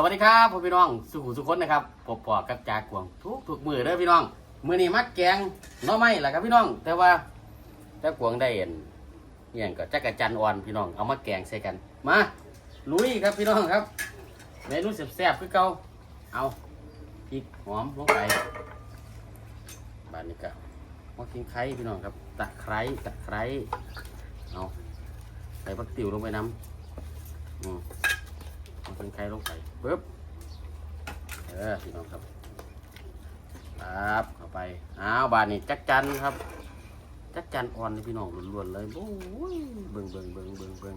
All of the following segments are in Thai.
สวัสดีครับพ่อพี่น้องสุขุสุขคนนะครับปอบปอกับจากกวงทุกทุกมือเด้อพี่น้องมือนี้มักแกงน้อไม้แหละครับพี่น้อง แต่ว่าจากกวงได้เห็นเนี่ยก็จักรจันอ่อนพี่น้องเอามาแกงใส่กันมาลุยครับพี่น้องครับเมนูแซ่บๆคือเก่าเอาพริกหอมลงไปบานนี้ก็มากินไข่พี่น้องครับตะไคร้ตะไคร้เอาใส่ผักติ๋วลงไปน้ำอืม เป็นไข่ลงไปปึ๊บเออพี่น้องครับครับเข้าไปอ้าวบานนี้จักจันครับ จักจันอ่อนพี่น้องล้วนๆเลยโอ้ยเบิ่งเบิ่งเบิ่งเบิ่งเบิ่ง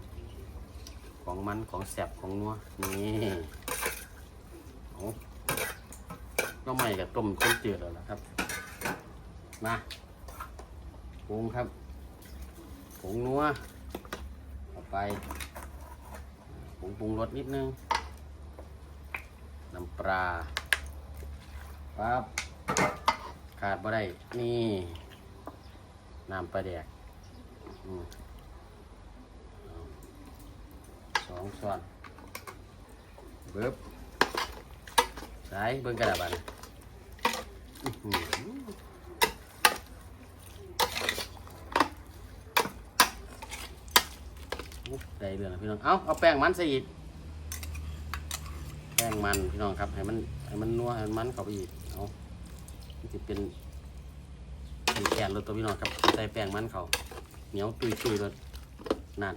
ของมันของแสบของนัวนี่เอาก็ไม่กับต้มต้มจืดแล้วนะครับ มาปรุงครับผงนัวเข้าไปผงปรุงรสนิดนึง น้ำปลาปั๊บขาดบ่ได้นี่น้ำปลาแดกอสองช้อนเบิบใส่เบิ่งกระดาษบันได้เรื่องแล้วพี่น้อง เอาเอาแป้งมันใส่อีก ป้งมันพี่น้องครับให้มันให้มันนัวให้มันมันเข้าไปอีกเอาจะเป็นเป็นแกนรถตัวพี่น้องครับใส่แป้งมันเขาเหนียวตุยตุยรถนั่น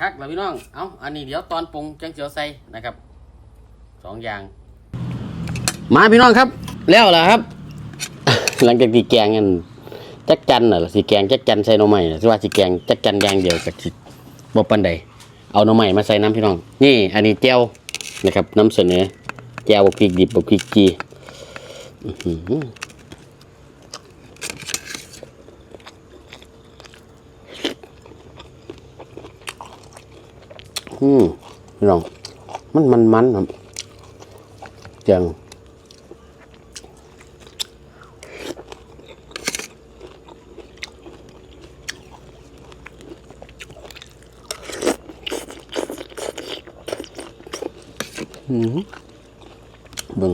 คักแล้วพี่น้อง เอาอันนี้เดี๋ยวตอนปรุงจังเจียวใส่นะครับสองอย่าง มาพี่น้องครับ แล้วล่ะครับ หลังจากที่แกงกันจักจันน่ะสิแกงจักจันใส่หน่อไม้น่ะสิว่าสิแกงจักจันอย่างเดียวกับสิ บ่ปานใดเอาหน่อไม้มาใส่น้ำพี่น้อง นี่ อันนี้แจ่วนะครับน้ำเสนอแจ่วบ่พริกดิบบ่พริกจีอืมพี่น้อง มันมันมันครับจัง เบิ่ง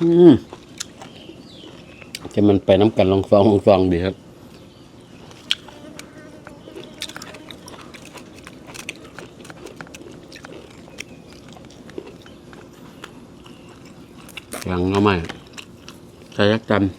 อืมจะมันไปน้ำกันลองฟองลองฟองดีครับยังเอาไหม่ใส่ยักจันทร์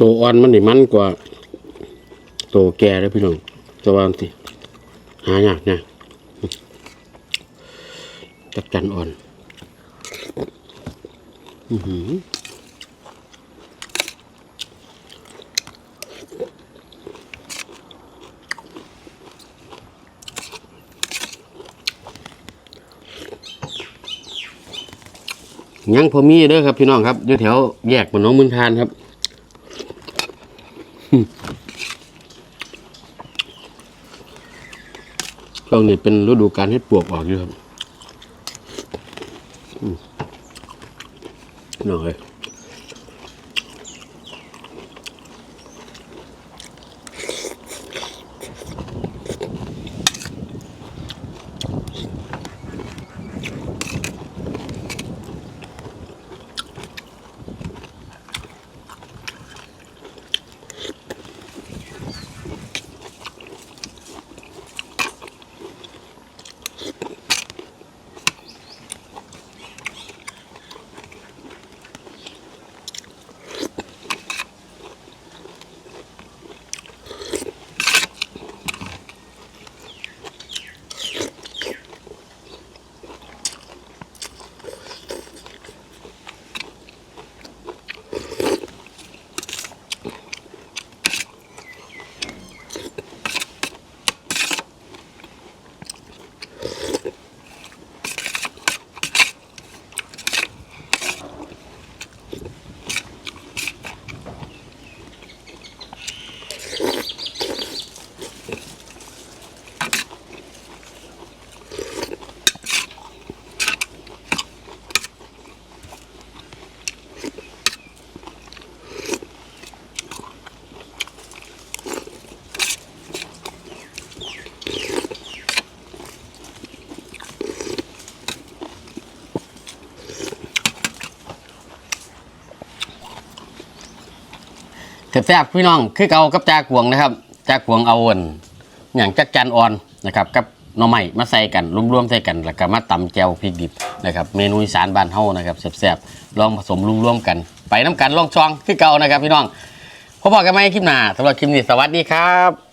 ตัวอ่อนมันนี่มันกว่าตัวแก่เลยพี่น้องตัวอ่อนสิหายากนะจักจันอ่อนอือหือยังพอมีเด้อครับพี่น้องครับอยู่แถวแยกมันน้องมึงทานครับ วงนี้เป็นฤดูการเห็ดปวกออกอยู่ครับอืมหน่อย แซ่บๆพี่น้องคือเกากับจากวงนะครับ จากวงเอาอ่นอย่างจักจันอ่อนนะครับกับหน่อไม้มาใส่กันรวมๆใส่กันแล้วก็มาตำแจวพริกดิบนะครับเมนูอีสานบ้านเฮานะครับแซ่บๆลองผสมรวมๆกัน ไปน้ำกันลองชองคือเก่านะครับพี่น้องพบกันไหมคลิปหน้าสำหรับคลิปนี้สวัสดีครับ